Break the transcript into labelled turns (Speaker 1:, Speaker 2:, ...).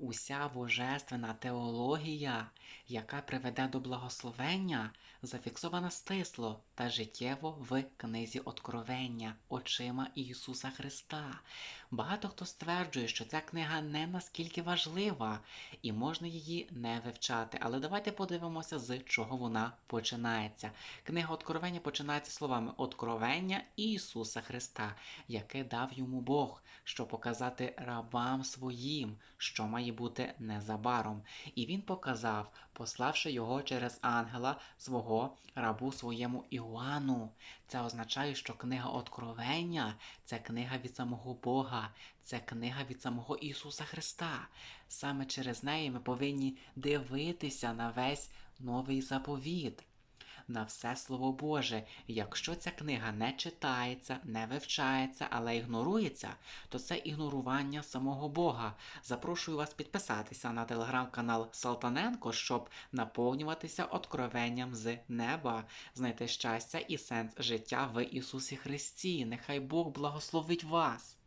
Speaker 1: Уся божественна теологія, яка приведе до благословення, зафіксована стисло та життєво в книзі Откровення очима Ісуса Христа. Багато хто стверджує, що ця книга не наскільки важлива і можна її не вивчати. Але давайте подивимося, з чого вона починається. Книга Откровення починається словами Откровення Ісуса Христа, яке дав йому Бог, щоб показати рабам своїм, що має бути незабаром. І він показав, пославши його через ангела свого рабу своєму Іоанну. Це означає, що книга Откровення це книга від самого Бога, це книга від самого Ісуса Христа. Саме через неї ми повинні дивитися на весь новий заповіт. На все Слово Боже, якщо ця книга не читається, не вивчається, але ігнорується, то це ігнорування самого Бога. Запрошую вас підписатися на телеграм-канал Салтаненко, щоб наповнюватися откровенням з неба, знайти щастя і сенс життя в Ісусі Христі. Нехай Бог благословить вас.